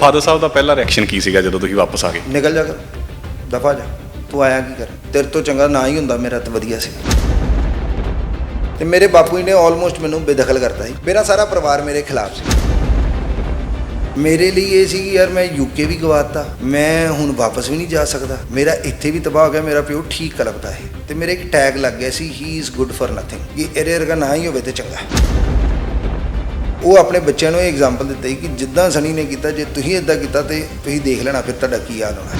Father ਸਾਹਿਬ ਦਾ ਪਹਿਲਾ reaction ਕੀ ਸੀਗਾ ਜਦੋਂ ਤੁਸੀਂ ਵਾਪਸ ਆ ਗਏ? ਨਿਕਲ ਜਾ ਕਰ, ਦਫਾ ਜਾ। ਤੂੰ ਆਇਆ ਕੀ ਕਰ? ਤੇਰੇ ਤੋਂ ਚੰਗਾ ਨਾ ਹੀ ਹੁੰਦਾ, ਮੇਰਾ ਤਾਂ ਵਧੀਆ ਸੀ। ਤੇ ਮੇਰੇ ਬਾਪੂ ਜੀ ਨੇ ਆਲਮੋਸਟ ਮੈਨੂੰ ਬੇਦਖਲ ਕਰਤਾ ਸੀ। ਮੇਰਾ ਸਾਰਾ ਪਰਿਵਾਰ ਮੇਰੇ ਖਿਲਾਫ ਸੀ। ਮੇਰੇ ਲਈ ਇਹ ਸੀ ਕਿ ਯਾਰ ਮੈਂ ਯੂਕੇ ਵੀ ਗਵਾਤਾ। ਮੈਂ ਹੁਣ ਵਾਪਸ ਵੀ ਨਹੀਂ ਜਾ ਸਕਦਾ। ਮੇਰਾ ਇੱਥੇ ਵੀ ਤਬਾਹ ਹੋ ਗਿਆ, ਮੇਰਾ ਪਿਓ ਠੀਕ ਕਲਪਦਾ ਹੈ। ਤੇ ਮੇਰੇ ਇੱਕ ਟੈਗ ਲੱਗ ਗਿਆ ਸੀ he is good for nothing ਕਿ ਇਹਦੇ ਵਰਗਾ ਨਾ ਹੀ ਹੋਵੇ ਤੇ ਚੰਗਾ। ਉਹ ਆਪਣੇ ਬੱਚਿਆਂ ਨੂੰ ਇਹ ਐਗਜ਼ਾਮਪਲ ਦਿੱਤਾ ਕਿ ਜਿੱਦਾਂ ਸਣੀ ਨੇ ਕੀਤਾ ਜੇ ਤੁਸੀਂ ਇਦਾਂ ਕੀਤਾ ਤੇ ਤੁਸੀਂ ਦੇਖ ਲੈਣਾ ਫਿਰ ਤੁਹਾਡਾ ਕੀ ਹਾਲ ਹੋਣਾ।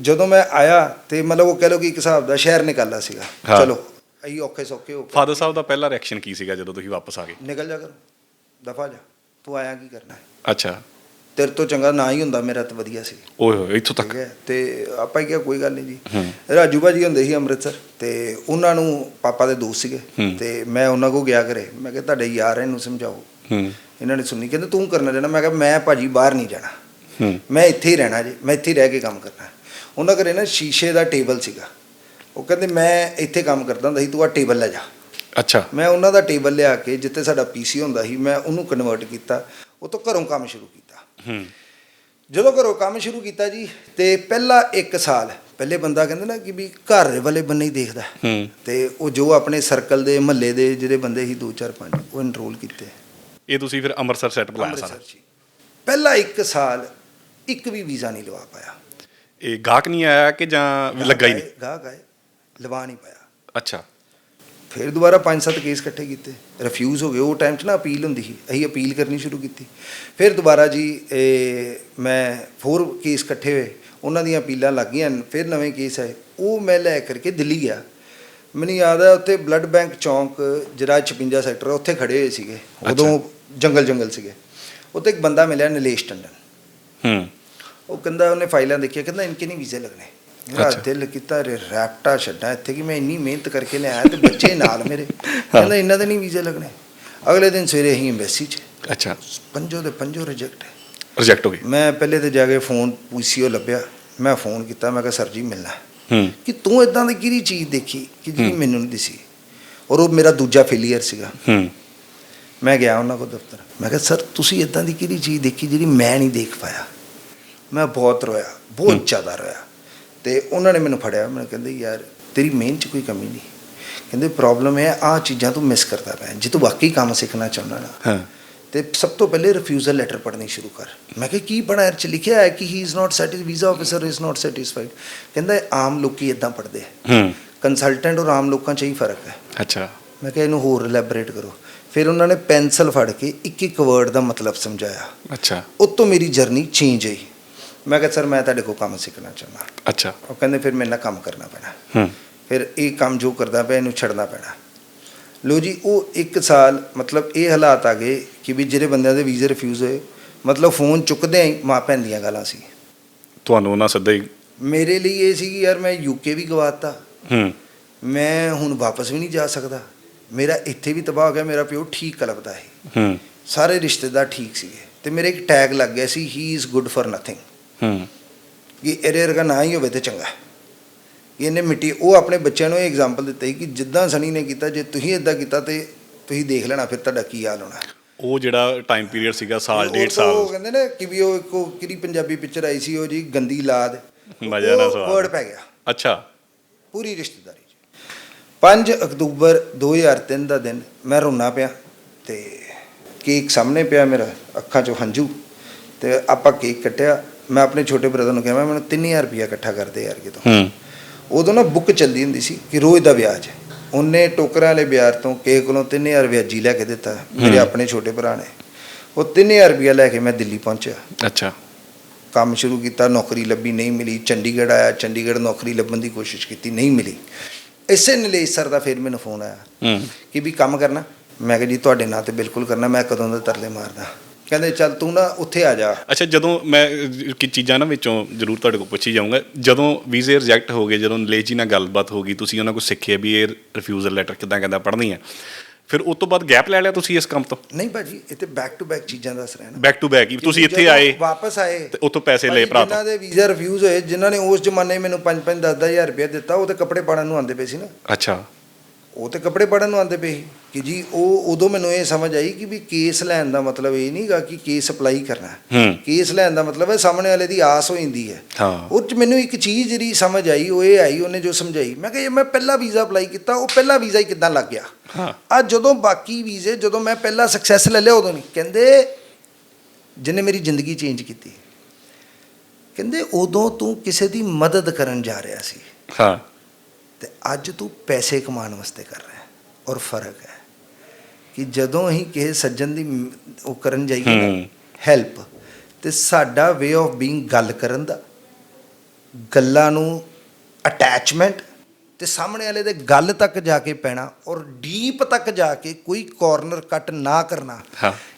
ਜਦੋਂ ਮੈਂ ਆਇਆ ਤੇ ਮਤਲਬ ਉਹ ਕਹਿ ਲਓ ਕਿ ਇੱਕ ਹਿਸਾਬ ਦਾ ਸ਼ਹਿਰ ਨਿਕਾਲਾ ਸੀਗਾ। ਚਲੋ ਅਸੀਂ ਔਖੇ ਸੌਖੇ ਹੋ ਫਾਦਰ ਸਾਹਿਬ ਦਾ ਪਹਿਲਾ ਰਿਐਕਸ਼ਨ ਕੀ ਸੀਗਾ ਜਦੋਂ ਤੁਸੀਂ ਵਾਪਸ ਆ ਗਏ? ਨਿਕਲ ਜਾ ਕਰ। ਦਫਾ ਜਾ। ਤੂੰ ਆਇਆ ਕੀ ਕਰਨਾ? ਹੈ ਅੱਛਾ। ਤੇਰੇ ਤੋਂ ਚੰਗਾ ਨਾ ਹੀ ਹੁੰਦਾ ਮੇਰਾ ਤਾਂ ਵਧੀਆ ਸੀ। ਓਏ ਹੋਏ ਇੱਥੋਂ ਤੱਕ। ਤੇ ਆਪਾਂ ਹੀ ਕਿਹਾ ਕੋਈ ਗੱਲ ਨਹੀਂ ਜੀ। ਰਾਜੂ ਭਾਜੀ ਹੁੰਦੇ ਸੀ ਅੰਮ੍ਰਿਤਸਰ ਤੇ ਉਹਨਾਂ ਨੂੰ ਪਾਪਾ ਦੇ ਦੋਸਤ ਸੀਗੇ। ਤੇ ਮੈਂ ਉਹਨਾਂ ਕੋ ਗਿਆ ਕਰੇ ਮੈਂ ਕਿਹਾ ਤੁਹਾਡੇ ਯਾਰ ਇਹਨੂੰ ਸਮਝਾਓ। ਹੂੰ। ਇਹਨਾਂ ਨੇ ਸੁਣੀ ਕਹਿੰਦੇ ਤੂੰ ਕਰਨਾ ਰਹਿਣਾ ਮੈਂ ਕਿਹਾ ਮੈਂ ਭਾਜੀ ਬਾਹਰ ਨਹੀਂ ਜਾਣਾ। ਹੂੰ। ਮੈਂ ਇੱਥੇ ਹੀ ਰਹਿਣਾ ਜੀ। ਮੈਂ ਇੱਥੇ ਹੀ ਰਹਿ ਕੇ ਕੰਮ ਕਰਨਾ। ਉਹਨਾਂ ਘਰੇ ਨਾ ਸ਼ੀਸ਼ੇ ਦਾ ਟੇਬਲ ਸੀਗਾ। ਉਹ ਕਹਿੰਦੇ ਮੈਂ ਇੱਥੇ ਕੰਮ ਕਰਦਾ ਹੁੰਦਾ ਸੀ ਤੂੰ ਆ ਟੇਬਲ ਲੈ ਜਾ। ਅੱਛਾ। ਮੈਂ ਉਹਨਾਂ ਦਾ ਟੇਬਲ ਲਿਆ ਕੇ ਜਿੱਥੇ ਸਾਡਾ ਪੀਸੀ ਹੁੰਦਾ ਸੀ ਮੈਂ ਉਹਨੂੰ ਕਨਵਰਟ ਕੀਤਾ। ਉਹ ਤੋਂ ਘਰੋਂ ਕੰਮ ਸ਼ੁਰੂ ਕੀਤਾ। ਜਦੋਂ ਘਰੋਂ ਕੰਮ ਸ਼ੁਰੂ ਕੀਤਾ ਜੀ ਤੇ ਪਹਿਲਾ 1 ਸਾਲ ਪਹਿਲੇ ਬੰਦਾ ਕਹਿੰਦੇ ਨਾ ਕਿ ਵੀ ਘਰ ਵਾਲੇ ਬੰਨੇ ਹੀ ਦੇਖਦਾ। ਤੇ ਉਹ ਜੋ ਆਪਣੇ ਸਰਕਲ ਦੇ ਮਹੱਲੇ ਦੇ ਜਿਹੜੇ ਬੰਦੇ ਸੀ 2 4 5 ਉਹ ਐਨਰੋਲ ਕੀਤੇ। ਇਹ ਤੁਸੀਂ ਫਿਰ ਅੰਮ੍ਰਿਤਸਰ ਸੈੱਟ ਬੁਲਾਇਆ ਸਾਰਾ। ਪਹਿਲਾ 1 ਸਾਲ ਇੱਕ ਵੀ ਵੀਜ਼ਾ ਨਹੀਂ ਲਵਾ ਪਾਇਆ। ਇਹ ਗਾਹਕ ਨਹੀਂ ਆਇਆ ਕਿ ਜਾਂ ਲੱਗਾ ਹੀ ਨਹੀਂ? ਗਾਹਕ ਆਏ ਲਵਾ ਨਹੀਂ ਪਾਇਆ। ਅੱਛਾ। ਫਿਰ ਦੁਬਾਰਾ ਪੰਜ ਸੱਤ ਕੇਸ ਇਕੱਠੇ ਕੀਤੇ। ਰਿਫਿਊਜ਼ ਹੋ ਗਏ। ਉਹ ਟਾਈਮ 'ਚ ਨਾ ਅਪੀਲ ਹੁੰਦੀ ਸੀ। ਅਸੀਂ ਅਪੀਲ ਕਰਨੀ ਸ਼ੁਰੂ ਕੀਤੀ। ਫਿਰ ਦੁਬਾਰਾ ਜੀ ਮੈਂ ਹੋਰ ਕੇਸ ਇਕੱਠੇ ਹੋਏ। ਉਹਨਾਂ ਦੀਆਂ ਅਪੀਲਾਂ ਲੱਗ ਗਈਆਂ। ਫਿਰ ਨਵੇਂ ਕੇਸ ਆਏ। ਉਹ ਮੈਂ ਲੈ ਕਰਕੇ ਦਿੱਲੀ ਗਿਆ। ਮੈਨੂੰ ਯਾਦ ਹੈ ਉੱਥੇ ਬਲੱਡ ਬੈਂਕ ਚੌਂਕ ਜਿਹੜਾ 56 ਸੈਕਟਰ ਉੱਥੇ ਖੜੇ ਹੋਏ ਸੀਗੇ। ਉਦੋਂ ਜੰਗਲ ਜੰਗਲ ਸੀਗੇ। ਉੱਥੇ ਇੱਕ ਬੰਦਾ ਮਿਲਿਆ ਨਿਲੇਸ਼ ਟੰਡਨ। ਹੂੰ। ਉਹ ਕਹਿੰਦਾ ਉਹਨੇ ਫਾਈਲਾਂ ਦੇਖਿਆ। ਕਹਿੰਦਾ ਇਨਕੇ ਨਹੀਂ ਵੀਜ਼ੇ ਲੱਗਣੇ? ਮੇਰਾ। ਦਿਲ ਕੀਤਾ ਰੇ ਰੈਪਟਾ ਛੱਡਾਂ ਇੱਥੇ ਕਿ ਮੈਂ ਇੰਨੀ ਮਿਹਨਤ ਕਰਕੇ ਲਿਆਇਆ ਤੇ ਬੱਚੇ ਨਾਲ ਮੇਰੇ। ਕਹਿੰਦਾ ਇਹਨਾਂ ਦੇ ਨਹੀਂ ਵੀਜ਼ੇ ਲੱਗਣੇ। ਅਗਲੇ ਦਿਨ ਸਵੇਰੇ ਹੀ ਐਮਬੈਸੀ 'ਚ। ਅੱਛਾ। ਪੰਜੋ ਦੇ ਪੰਜੋ ਰਿਜੈਕਟ ਰਿਜੈਕਟ ਹੋ ਗਈ ਮੈਂ ਪਹਿਲੇ ਤੇ ਜਾ ਕੇ ਫੋਨ ਪੀਸੀਓ ਲੱਭਿਆ। ਮੈਂ ਫੋਨ ਕੀਤਾ ਮੈਂ ਕਿਹਾ ਸਰ ਜੀ ਮਿਲਣਾ। ਹੂੰ। ਕਿ ਤੂੰ ਇਦਾਂ ਦੀ ਕਿਹੜੀ ਚੀਜ਼ ਦੇਖੀ ਕਿ ਜਿਹੜੀ ਮੈਨੂੰ ਨਹੀਂ ਦਿਸੀ? ਔਰ ਉਹ ਮੇਰਾ ਦੂਜਾ ਫੇਲੀਅਰ ਸੀਗਾ। ਹੂੰ। ਮੈਂ ਗਿਆ ਉਹਨਾਂ ਕੋਲ ਦਫ਼ਤਰ। ਮੈਂ ਕਿਹਾ ਸਰ ਤੁਸੀਂ ਇਦਾਂ ਦੀ ਕਿਹੜੀ ਚੀਜ਼ ਦੇਖੀ ਜਿਹੜੀ ਮੈਂ ਨਹੀਂ ਦੇਖ ਪਾਇਆ? ਮੈਂ ਬਹੁਤ ਰੋਇਆ ਬਹੁਤ ਜ਼ਿਆਦਾ ਰੋਇਆ। ਤੇ ਉਹਨਾਂ ਨੇ ਮੈਨੂੰ ਫੜਿਆ। ਮੈਨੂੰ ਕਹਿੰਦੇ ਯਾਰ ਤੇਰੀ ਮਿਹਨਤ 'ਚ ਕੋਈ ਕਮੀ ਨਹੀਂ। ਕਹਿੰਦੇ ਪ੍ਰੋਬਲਮ ਹੈ ਆਹ ਚੀਜ਼ਾਂ ਤੂੰ ਮਿਸ ਕਰਦਾ ਪਿਆ ਜੇ ਤੂੰ ਵਾਕਈ ਕੰਮ ਸਿੱਖਣਾ ਚਾਹੁੰਦਾ ਨਾ ਹਾਂ। ਤੇ ਸਭ ਤੋਂ ਪਹਿਲੇ ਰਿਫਿਊਜ਼ਲ ਲੈਟਰ ਪੜ੍ਹਨੀ ਸ਼ੁਰੂ ਕਰ। ਮੈਂ ਕਿਹਾ ਕੀ ਇਹ 'ਚ ਲਿਖਿਆ ਹੈ ਕਿ he is not satis visa officer is not satisfied ਕਹਿੰਦਾ ਆਮ ਲੋਕੀ ਇਦਾਂ ਪੜ੍ਹਦੇ ਆ। ਹੂੰ। ਕੰਸਲਟੈਂਟ ਔਰ ਆਮ ਲੋਕਾਂ 'ਚ ਹੀ ਫ਼ਰਕ ਹੈ। ਅੱਛਾ। ਮੈਂ ਕਿਹਾ ਇਹਨੂੰ ਹੋਰ ਐਲੈਬੋਰੇਟ ਕਰੋ। ਫਿਰ ਉਹਨਾਂ ਨੇ ਪੈਨਸਲ ਫੜ ਕੇ ਇੱਕ ਇੱਕ ਵਰਡ ਦਾ ਮਤਲਬ ਸਮਝਾਇਆ। ਅੱਛਾ। ਉਤੋਂ ਮੇਰੀ ਜਰਨੀ ਚੇਂਜ ਹੋਈ। ਮੈਂ ਕਿਹਾ ਸਰ ਮੈਂ ਤੁਹਾਡੇ ਕੋਲ ਕੰਮ ਸਿੱਖਣਾ ਚਾਹੁੰਦਾ। ਅੱਛਾ। ਉਹ ਕਹਿੰਦੇ ਫਿਰ ਮੇਰੇ ਨਾਲ ਕੰਮ ਕਰਨਾ ਪੈਣਾ। ਹੂੰ। ਫਿਰ ਇਹ ਕੰਮ ਜੋ ਕਰਦਾ ਪਿਆ ਇਹਨੂੰ ਛੱਡਣਾ ਪੈਣਾ। ਲੋ ਜੀ ਉਹ ਇੱਕ ਸਾਲ ਮਤਲਬ ਇਹ ਹਾਲਾਤ ਆ ਗਏ ਕਿ ਵੀ ਜਿਹੜੇ ਬੰਦਿਆਂ ਦੇ ਵੀਜ਼ੇ ਰਿਫਿਊਜ਼ ਹੋਏ ਮਤਲਬ ਫੋਨ ਚੁੱਕਦੇ ਹੀ ਮਾਂ ਭੈਣ ਦੀਆਂ ਗੱਲਾਂ ਸੀ। ਤੁਹਾਨੂੰ ਉਹਨਾਂ ਹੀ ਮੇਰੇ ਲਈ ਇਹ ਸੀ ਕਿ ਯਾਰ ਮੈਂ ਯੂਕੇ ਵੀ ਗਵਾਤਾ। ਹੂੰ। ਮੈਂ ਹੁਣ ਵਾਪਸ ਵੀ ਨਹੀਂ ਜਾ ਸਕਦਾ। ਮੇਰਾ ਇੱਥੇ ਵੀ ਤਬਾਹ ਹੋ ਗਿਆ ਮੇਰਾ ਪਿਓ ਠੀਕ ਕਲਪਦਾ ਹੈ ਹੂੰ। ਸਾਰੇ ਰਿਸ਼ਤੇਦਾਰ ਠੀਕ ਸੀਗੇ। ਤੇ ਮੇਰੇ ਇੱਕ ਟੈਗ ਲੱਗ ਗਿਆ ਸੀ he is good for nothing ਹੂੰ। ਕਿ ਇਹਦੇ ਵਰਗਾ ਨਾ ਹੀ ਹੋਵੇ ਤੇ ਚੰਗਾ। ਕਿ ਇਹਨੇ ਮਿੱਟੀ ਉਹ ਆਪਣੇ ਬੱਚਿਆਂ ਨੂੰ ਇਹ ਐਗਜ਼ਾਮਪਲ ਦਿੱਤਾ ਕਿ ਜਿੱਦਾਂ ਸਣੀ ਨੇ ਕੀਤਾ ਜੇ ਤੁਸੀਂ ਇਦਾਂ ਕੀਤਾ ਤੇ ਤੁਸੀਂ ਦੇਖ ਲੈਣਾ ਫਿਰ ਤੁਹਾਡਾ ਕੀ ਹਾਲ ਹੋਣਾ। ਉਹ ਜਿਹੜਾ ਟਾਈਮ ਪੀਰੀਅਡ ਸੀਗਾ ਸਾਲ ਡੇਢ ਸਾਲ ਉਹ ਕਹਿੰਦੇ ਨੇ ਕਿ ਵੀ ਉਹ ਇੱਕ ਕਿਹੜੀ ਪੰਜਾਬੀ ਪਿਕਚਰ ਆਈ ਸੀ ਉਹ ਜੀ ਗੰਦੀ ਲਾਦ। ਮਜ਼ਾ ਨਾ ਸਵਾਦ। ਵਰਡ ਪੈ ਗਿਆ। ਅੱਛਾ। ਪੂਰੀ ਰਿਸ਼ਤੇਦਾਰੀ 'ਚ। 5 ਅਕਤੂਬਰ 2003 ਦਾ ਦਿਨ ਮੈਂ ਰੋਣਾ ਪਿਆ ਤੇ ਕੇਕ ਸਾਹਮਣੇ ਪਿਆ ਮੇਰਾ ਅੱਖਾਂ 'ਚੋਂ ਹੰਝੂ ਤੇ ਆਪਾਂ ਕੇਕ ਕੱਟਿਆ। ਮੈਂ ਆਪਣੇ ਛੋਟੇ ਬ੍ਰਦਰ ਨੂੰ ਕਿਹਾ ਮੈਂ ਮੈਨੂੰ 3000 ਰੁਪਇਆ ਇਕੱਠਾ ਕਰਦੇ ਯਾਰ ਕਿਤੋਂ। ਹੂੰ। ਉਦੋਂ ਨਾ ਬੁੱਕ ਚੱਲਦੀ ਹੁੰਦੀ ਸੀ ਕਿ ਰੋਜ਼ ਦਾ ਵਿਆਜ ਉਹਨੇ ਟੋਕਰਾਂ ਵਾਲੇ ਵਿਆਜ ਤੋਂ ਕਿਸੇ ਕੋਲੋਂ 3000 ਵਿਆਜੀ ਲੈ ਕੇ ਦਿੱਤਾ ਮੇਰੇ ਆਪਣੇ ਛੋਟੇ ਭਰਾ ਨੇ। ਉਹ 3000 ਰੁਪਇਆ ਲੈ ਕੇ ਮੈਂ ਦਿੱਲੀ ਪਹੁੰਚਿਆ। ਅੱਛਾ। ਕੰਮ ਸ਼ੁਰੂ ਕੀਤਾ ਨੌਕਰੀ ਲੱਭੀ ਨਹੀਂ ਮਿਲੀ। ਚੰਡੀਗੜ੍ਹ ਆਇਆ ਚੰਡੀਗੜ੍ਹ ਨੌਕਰੀ ਲੱਭਣ ਦੀ ਕੋਸ਼ਿਸ਼ ਕੀਤੀ ਨਹੀਂ ਮਿਲੀ। ਇਸੇ ਨਿਲੇਸ਼ ਸਰ ਦਾ ਫਿਰ ਮੈਨੂੰ ਫੋਨ ਆਇਆ ਹੂੰ। ਕਿ ਵੀ ਕੰਮ ਕਰਨਾ। ਮੈਂ ਕਿਹਾ ਜੀ ਤੁਹਾਡੇ ਨਾਂ ਤੇ ਬਿਲਕੁਲ ਕਰਨਾ ਮੈਂ ਕਦੋਂ ਦੇ ਤਰਲੇ ਮਾਰਦਾ। ਕਹਿੰਦੇ ਚੱਲ ਤੂੰ ਨਾ ਉੱਥੇ ਆ ਜਾ। ਅੱਛਾ ਜਦੋਂ ਮੈਂ ਕੀ ਚੀਜ਼ਾਂ ਨਾ ਵਿੱਚੋਂ ਜ਼ਰੂਰ ਤੁਹਾਡੇ ਕੋਲ ਪੁੱਛੀ ਜਾਊਂਗਾ ਜਦੋਂ ਵੀਜ਼ੇ ਰਿਜੈਕਟ ਹੋ ਗਏ ਜਦੋਂ ਨਲੇਸ਼ ਜੀ ਨਾਲ ਗੱਲਬਾਤ ਹੋ ਗਈ ਤੁਸੀਂ ਉਹਨਾਂ ਕੋਲ ਸਿੱਖਿਆ ਵੀ ਇਹ ਰਿਫਿਊਜ਼ਲ ਲੈਟਰ ਕਿਦਾਂ ਕਹਿੰਦਾ ਪੜ੍ਹਨੀ ਹੈ ਫਿਰ ਉਸ ਤੋਂ ਬਾਅਦ ਗੈਪ ਲੈ ਲਿਆ ਤੁਸੀਂ ਇਸ ਕੰਮ ਤੋਂ? ਨਹੀਂ ਭਾਜੀ ਇਹ ਤੇ ਬੈਕ ਟੂ ਬੈਕ ਚੀਜ਼ਾਂ ਦੱਸ ਰਿਹਾ ਨਾ। ਬੈਕ ਟੂ ਬੈਕ ਤੁਸੀਂ ਇੱਥੇ ਆਏ ਵਾਪਸ ਆਏ। ਤੇ ਉੱਥੋਂ ਪੈਸੇ ਲਏ ਭਰਾ ਤੋਂ। ਜਿਨ੍ਹਾਂ ਦੇ ਵੀਜ਼ਾ ਰਿਫਿਊਜ਼ ਹੋਏ ਜਿਨ੍ਹਾਂ ਨੇ ਉਸ ਜ਼ਮਾਨੇ ਮੈਨੂੰ 5-5 10-10000 ਰੁਪਏ ਦਿੱਤਾ ਉਹ ਤੇ ਕੱਪੜੇ ਪਾੜਨ ਨੂੰ ਆਉਂਦੇ ਪਏ ਸੀ ਨਾ। ਅੱਛਾ। ਉਹ ਤੇ ਕੱਪੜੇ ਪਾੜਨ ਨੂੰ ਆਉਂਦੇ ਪਏ ਸੀ। ਕਿ ਜੀ ਉਹ ਉਦੋਂ ਮੈਨੂੰ ਇਹ ਸਮਝ ਆਈ ਕਿ ਵੀ ਕੇਸ ਲੈਣ ਦਾ ਮਤਲਬ ਇਹ ਨਹੀਂਗਾ ਕਿ ਕੇਸ ਅਪਲਾਈ ਕਰਨਾ। ਕੇਸ ਲੈਣ ਦਾ ਮਤਲਬ ਹੈ ਸਾਹਮਣੇ ਵਾਲੇ ਦੀ ਆਸ ਹੋ ਜਾਂਦੀ ਹੈ। ਹਾਂ। ਉਹ ਚ ਮੈਨੂੰ ਇੱਕ ਚੀਜ਼ ਜਿਹੜੀ ਸਮਝ ਆਈ ਉਹ ਇਹ ਆਈ ਉਹਨੇ ਜੋ ਸਮਝਾਈ। ਮੈਂ ਕਿਹਾ ਮੈਂ ਪਹਿਲਾ ਵੀਜ਼ਾ ਅਪਲਾਈ ਕੀਤਾ ਉਹ ਪਹਿਲਾ ਵੀਜ਼ਾ ਹੀ ਕਿੱਦਾਂ ਲੱਗ ਗਿਆ? ਹਾਂ। ਆ ਜਦੋਂ ਬਾਕੀ ਵੀਜ਼ੇ ਜਦੋਂ ਮੈਂ ਪਹਿਲਾ ਸਕਸੈਸ ਲੈ ਲਿਆ ਉਦੋਂ ਨਹੀਂ। ਕਹਿੰਦੇ ਜਿਹਨੇ ਮੇਰੀ ਜ਼ਿੰਦਗੀ ਚੇਂਜ ਕੀਤੀ। ਕਹਿੰਦੇ ਉਦੋਂ ਤੂੰ ਕਿਸੇ ਦੀ ਮਦਦ ਕਰਨ ਜਾ ਰਿਹਾ ਸੀ। ਹਾਂ। ਤੇ ਅੱਜ ਤੂੰ ਪੈਸੇ ਕਮਾਉਣ ਵਾਸਤੇ ਕਰ ਰਿਹਾ ਔਰ ਫ਼ਰਕ ਹੈ। ਕਿ ਜਦੋਂ ਅਸੀਂ ਕਿਸੇ ਸੱਜਣ ਦੀ ਉਹ ਕਰਨ ਜਾਈਏ। ਨਾ ਹੈਲਪ ਤੇ ਸਾਡਾ ਵੇ ਆਫ ਬੀਇੰਗ ਗੱਲ ਕਰਨ ਦਾ ਗੱਲਾਂ ਨੂੰ ਅਟੈਚਮੈਂਟ ਤੇ ਸਾਹਮਣੇ ਵਾਲੇ ਦੇ ਗੱਲ ਤੱਕ ਜਾ ਕੇ ਪੈਣਾ ਔਰ ਡੀਪ ਤੱਕ ਜਾ ਕੇ ਕੋਈ ਕਾਰਨਰ ਕੱਟ ਨਾ ਕਰਨਾ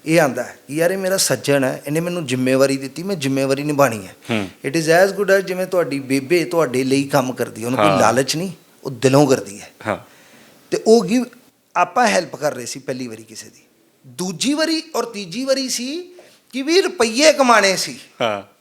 ਇਹ ਆਂਦਾ ਕਿ ਯਾਰ ਇਹ ਮੇਰਾ ਸੱਜਣ ਹੈ ਇਹਨੇ ਮੈਨੂੰ ਜ਼ਿੰਮੇਵਾਰੀ ਦਿੱਤੀ ਮੈਂ ਜ਼ਿੰਮੇਵਾਰੀ ਨਿਭਾਣੀ ਹੈ। It is as good as ਜਿਵੇਂ ਤੁਹਾਡੀ ਬੇਬੇ ਤੁਹਾਡੇ ਲਈ ਕੰਮ ਕਰਦੀ ਉਹਨੂੰ। ਕੋਈ ਲਾਲਚ ਨਹੀਂ ਉਹ ਦਿਲੋਂ ਕਰਦੀ ਹੈ। ਹਾਂ। ਤੇ ਉਹ ਗਿਵ ਆਪਾਂ ਹੈਲਪ ਕਰ ਰਹੇ ਸੀ ਪਹਿਲੀ ਵਾਰੀ ਕਿਸੇ ਦੀ। ਦੂਜੀ ਵਾਰੀ ਔਰ ਤੀਜੀ ਵਾਰੀ ਸੀ ਕਿ ਵੀ ਰੁਪਈਏ ਕਮਾਣੇ ਸੀ। ਹਾਂ।